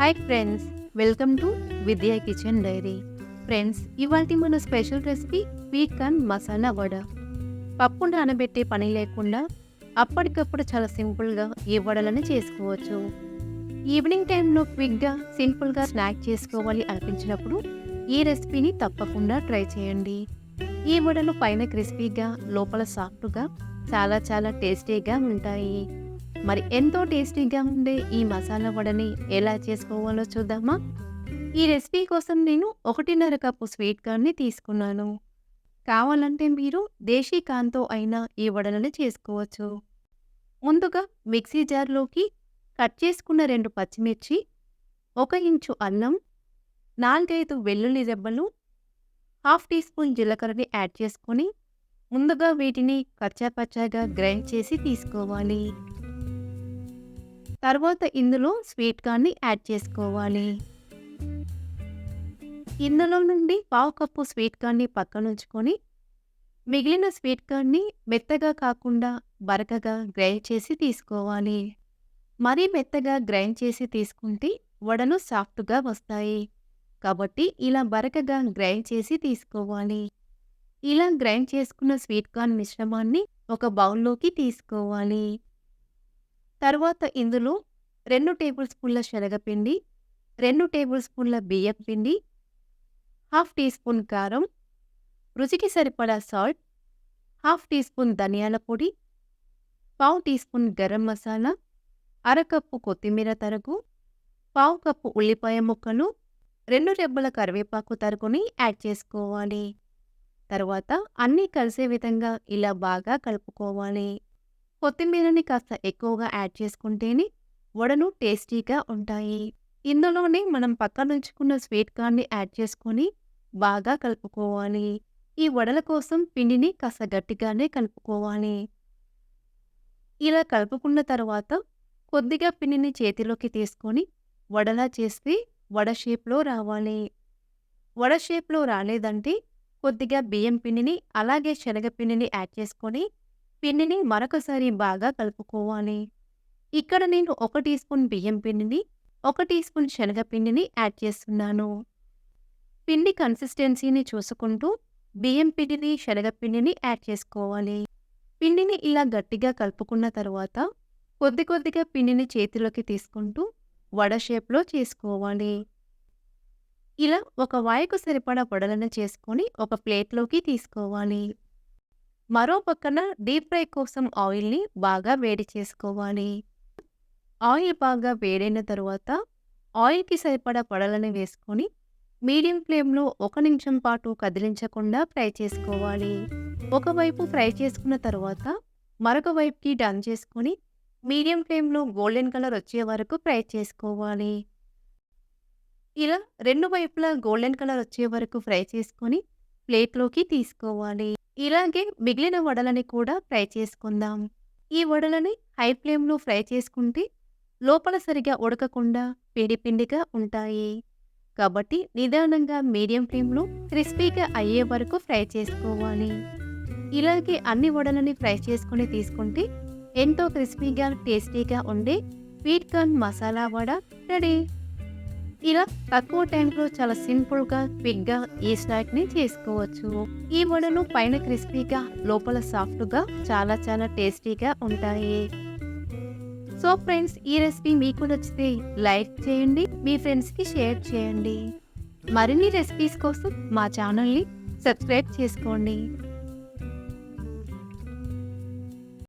Hi friends welcome to Vidya kitchen diary. Friends ఇవాళ మన special recipe sweet corn masala vada. పప్పు నానబెట్టే పని లేకుండా అప్పటికప్పుడు చాలా సింపుల్గా ఈ వడలను చేసుకోవచ్చు. ఈవినింగ్ టైంలో క్విక్గా సింపుల్గా స్నాక్ చేసుకోవాలి అనిపించినప్పుడు ఈ రెసిపీని తప్పకుండా ట్రై చేయండి. ఈ వడలు పైన క్రిస్పీగా లోపల సాఫ్ట్గా చాలా చాలా టేస్టీగా ఉంటాయి. మరి ఎంతో టేస్టీగా ఉండే ఈ మసాలా వడని ఎలా చేసుకోవాలో చూద్దామా? ఈ రెసిపీ కోసం నేను ఒకటిన్నర కప్పు స్వీట్ కార్న్ని తీసుకున్నాను. కావాలంటే మీరు దేశీ కాన్తో అయినా ఈ వడలను చేసుకోవచ్చు. ముందుగా మిక్సీ జార్లోకి కట్ చేసుకున్న రెండు పచ్చిమిర్చి ఒక ఇంచు అల్లం నాలుగైదు వెల్లుల్లి రెబ్బలు హాఫ్ టీ స్పూన్ జీలకర్రని యాడ్ చేసుకొని ముందుగా వీటిని కచ్చాపచ్చాగా గ్రైండ్ చేసి తీసుకోవాలి. తర్వాత ఇందులో స్వీట్ కార్న్ని యాడ్ చేసుకోవాలి. ఇందులో నుండి పావు కప్పు స్వీట్ కార్న్ని పక్కన ఉంచుకొని మిగిలిన స్వీట్ కార్న్ని మెత్తగా కాకుండా బరకగా గ్రైండ్ చేసి తీసుకోవాలి. మరీ మెత్తగా గ్రైండ్ చేసి తీసుకుంటే వడలు సాఫ్ట్గా వస్తాయి. కాబట్టి ఇలా బరకగా గ్రైండ్ చేసి తీసుకోవాలి. ఇలా గ్రైండ్ చేసుకున్న స్వీట్ కార్న్ మిశ్రమాన్ని ఒక బౌల్లోకి తీసుకోవాలి. తర్వాత ఇందులో రెండు టేబుల్ స్పూన్ల శనగపిండి రెండు టేబుల్ స్పూన్ల బియ్యం పిండి హాఫ్ టీ స్పూన్ కారం రుచికి సరిపడా సాల్ట్ హాఫ్ టీ స్పూన్ ధనియాల పొడి పావు టీ స్పూన్ గరం మసాలా అరకప్పు కొత్తిమీర తరుగు పావు కప్పు ఉల్లిపాయ ముక్కలు రెండు రెబ్బల కరివేపాకు తరుగుని యాడ్ చేసుకోవాలి. తర్వాత అన్నీ కలిసే విధంగా ఇలా బాగా కలుపుకోవాలి. కొత్తిమీరని కాస్త ఎక్కువగా యాడ్ చేసుకుంటేనే వడలు టేస్టీగా ఉంటాయి. ఇందులోనే మనం పక్కనుంచుకున్న స్వీట్ కార్న్ని యాడ్ చేసుకొని బాగా కలుపుకోవాలి. ఈ వడల కోసం పిండిని కాస్త గట్టిగానే కలుపుకోవాలి. ఇలా కలుపుకున్న తర్వాత కొద్దిగా పిండిని చేతిలోకి తీసుకొని వడలా చేస్తే వడ షేప్లో రావాలి. వడ షేప్లో రాలేదంటే కొద్దిగా బియ్యం పిండిని అలాగే శనగ పిండిని యాడ్ చేసుకొని పిండిని మరొకసారి బాగా కలుపుకోవాలి. ఇక్కడ నేను ఒక టీ స్పూన్ బియ్యం పిండిని ఒక టీ స్పూన్ శనగపిండిని యాడ్ చేస్తున్నాను. పిండి కన్సిస్టెన్సీని చూసుకుంటూ బియ్యం పిండిని శనగపిండిని యాడ్ చేసుకోవాలి. పిండిని ఇలా గట్టిగా కలుపుకున్న తర్వాత కొద్ది కొద్దిగా పిండిని చేతిలోకి తీసుకుంటూ వడ షేప్లో చేసుకోవాలి. ఇలా ఒక వాయికు సరిపడా వడలను చేసుకొని ఒక ప్లేట్లోకి తీసుకోవాలి. మరో పక్కన డీప్ ఫ్రై కోసం ఆయిల్ని బాగా వేడి చేసుకోవాలి. ఆయిల్ బాగా వేడైన తరువాత ఆయిల్కి సరిపడా వడలను వేసుకొని మీడియం ఫ్లేమ్లో ఒక నిమిషం పాటు కదిలించకుండా ఫ్రై చేసుకోవాలి. ఒకవైపు ఫ్రై చేసుకున్న తర్వాత మరొక వైపుకి డన్ చేసుకొని మీడియం ఫ్లేమ్లో గోల్డెన్ కలర్ వచ్చే వరకు ఫ్రై చేసుకోవాలి. ఇలా రెండు వైపులా గోల్డెన్ కలర్ వచ్చే వరకు ఫ్రై చేసుకొని ప్లేట్లోకి తీసుకోవాలి. ఇలాగే మిగిలిన వడలని కూడా ఫ్రై చేసుకుందాం. ఈ వడలని హై ఫ్లేమ్లో ఫ్రై చేసుకుంటే లోపల సరిగా ఉడకకుండా పిండిపిండిగా ఉంటాయి. కాబట్టి నిదానంగా మీడియం ఫ్లేమ్లో క్రిస్పీగా అయ్యే వరకు ఫ్రై చేసుకోవాలి. ఇలాగే అన్ని వడలని ఫ్రై చేసుకొని తీసుకుంటే ఎంతో క్రిస్పీగా టేస్టీగా ఉండే sweet corn masala vada ready. ఇలా తక్కువ టైంలో చాలా సింపుల్గా క్విక్గా ఈ స్నాక్ని చేసుకోవచ్చు. ఈ వడలు పైన క్రిస్పీగా లోపల సాఫ్ట్గా చాలా చాలా టేస్టీగా ఉంటాయి. సో ఫ్రెండ్స్ ఈ రెసిపీ మీకు నచ్చితే లైక్ చేయండి మీ ఫ్రెండ్స్కి షేర్ చేయండి. మరిన్ని రెసిపీస్ కోసం మా ఛానల్ని సబ్స్క్రైబ్ చేసుకోండి.